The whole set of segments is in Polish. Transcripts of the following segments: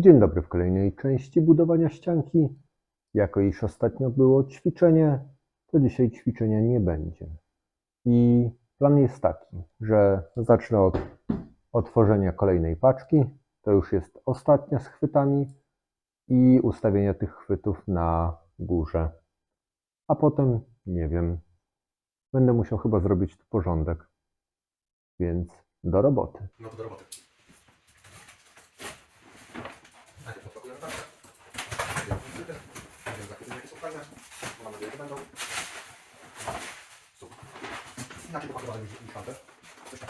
Dzień dobry w kolejnej części budowania ścianki. Jako iż ostatnio było ćwiczenie, to dzisiaj ćwiczenia nie będzie. I plan jest taki, że zacznę od otworzenia kolejnej paczki. To już jest ostatnia z chwytami i ustawienia tych chwytów na górze. A potem, nie wiem, będę musiał chyba zrobić tu porządek. Więc do roboty. No do roboty. Najpierw zachwyty jakie są fajne. Mam nadzieję, że będą. Super. Inaczej popakowane niż niż tamte. Coś.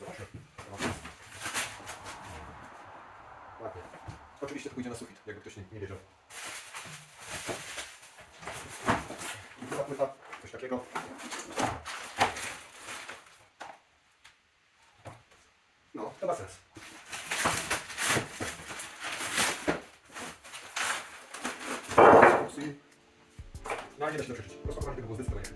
Zobaczmy. Oczywiście to pójdzie na sufit, jakby ktoś nie, nie wiedział. I płyta, coś takiego. No, to ma sens. Fokusuj. No, nie da się to przeżyć. Rozpakowanie tego było zdecydowanie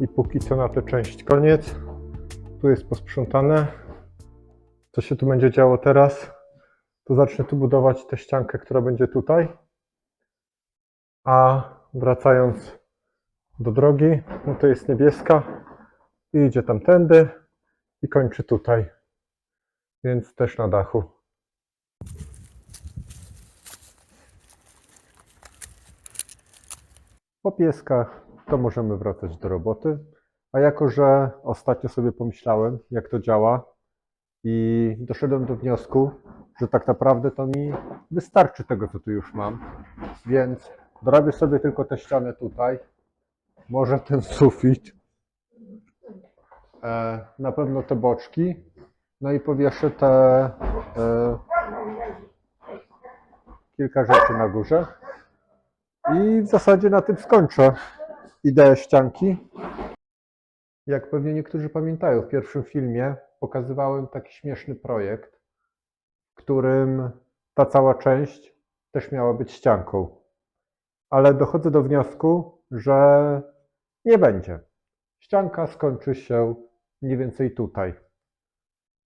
I póki co na tę część koniec. Tu jest posprzątane. Co się tu będzie działo teraz? To zacznę tu budować tę ściankę, która będzie tutaj. A wracając do drogi, no to jest niebieska i idzie tamtędy i kończy tutaj. Więc też na dachu. Po pieskach to możemy wracać do roboty. A jako, że ostatnio sobie pomyślałem, jak to działa i doszedłem do wniosku, że tak naprawdę to mi wystarczy tego, co tu już mam. Więc dorobię sobie tylko tę ścianę tutaj, może ten sufit, e, na pewno te boczki, no i powieszę te e, kilka rzeczy na górze. I w zasadzie na tym skończę ideę ścianki. Jak pewnie niektórzy pamiętają, w pierwszym filmie pokazywałem taki śmieszny projekt, w którym ta cała część też miała być ścianką. Ale dochodzę do wniosku, że nie będzie. Ścianka skończy się mniej więcej tutaj.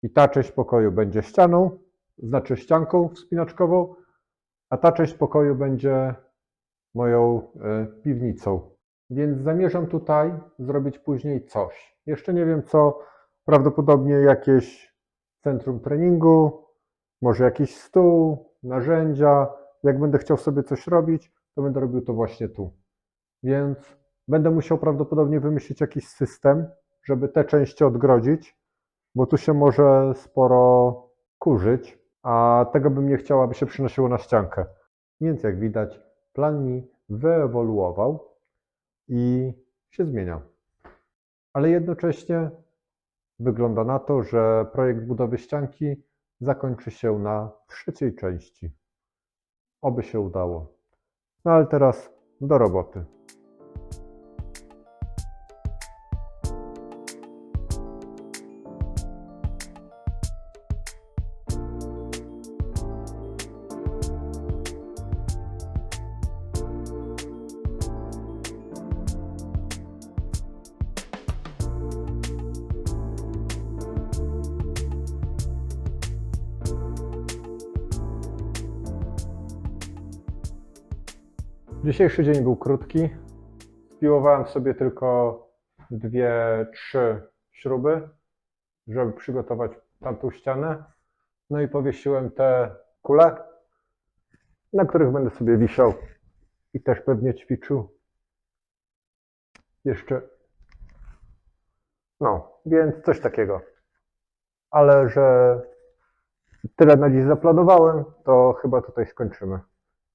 I ta część pokoju będzie ścianą, znaczy ścianką wspinaczkową, a ta część pokoju będzie moją e, piwnicą. Więc zamierzam tutaj zrobić później coś. Jeszcze nie wiem co, prawdopodobnie jakieś centrum treningu, może jakiś stół, narzędzia. Jak będę chciał sobie coś robić, to będę robił to właśnie tu. Więc będę musiał prawdopodobnie wymyślić jakiś system, żeby te części odgrodzić, bo tu się może sporo kurzyć, a tego bym nie chciał, aby się przynosiło na ściankę. Więc jak widać, plan mi wyewoluował i się zmienia. Ale jednocześnie wygląda na to, że projekt budowy ścianki zakończy się na trzeciej części. Oby się udało. No ale teraz do roboty. Dzisiejszy dzień był krótki. Spiłowałem sobie tylko dwie, trzy śruby, żeby przygotować tamtą ścianę. No i powiesiłem te kule, na których będę sobie wisiał i też pewnie ćwiczył. Jeszcze. No, więc coś takiego. Ale że tyle na dziś zaplanowałem, to chyba tutaj skończymy.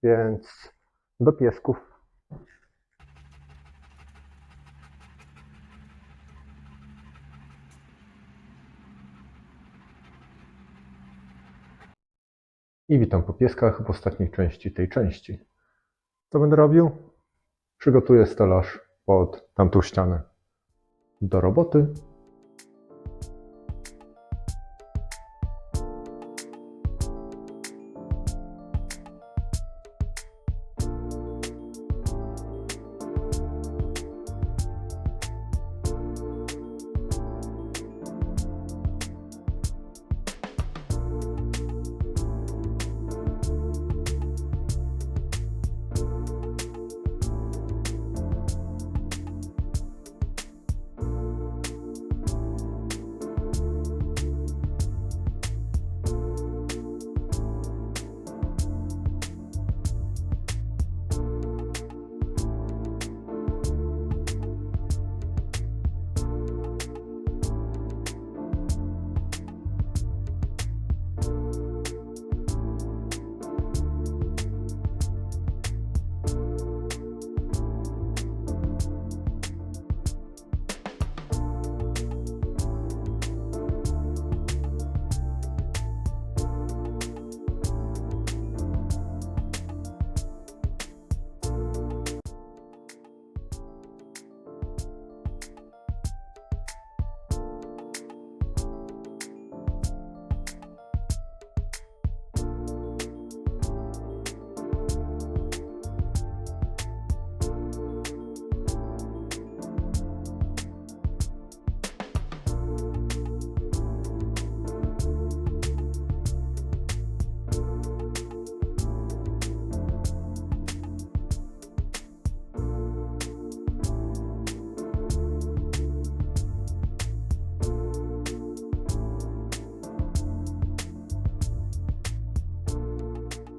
Więc do piesków. I witam po pieskach w ostatniej części tej części. Co będę robił? Przygotuję stelaż pod tamtą ścianę. Do roboty.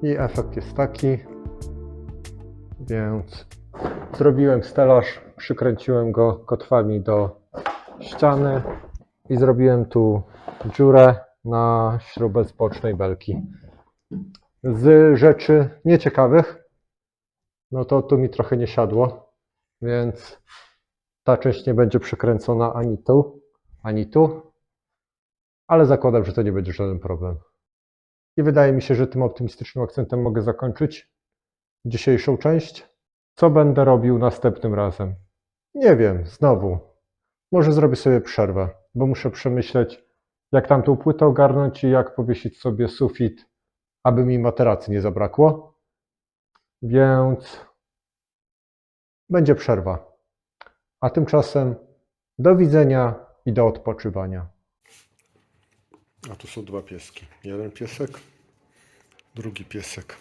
I efekt jest taki. Więc zrobiłem stelaż, przykręciłem go kotwami do ściany i zrobiłem tu dziurę na śrubę z bocznej belki. Z rzeczy nieciekawych, no to tu mi trochę nie siadło, więc ta część nie będzie przykręcona ani tu, ani tu, ale zakładam, że to nie będzie żaden problem. I wydaje mi się, że tym optymistycznym akcentem mogę zakończyć dzisiejszą część. Co będę robił następnym razem? Nie wiem, znowu. Może zrobię sobie przerwę, bo muszę przemyśleć, jak tamtą płytę ogarnąć i jak powiesić sobie sufit, aby mi materacy nie zabrakło. Więc będzie przerwa. A tymczasem do widzenia i do odpoczywania. A tu są dwa pieski. Jeden piesek, drugi piesek.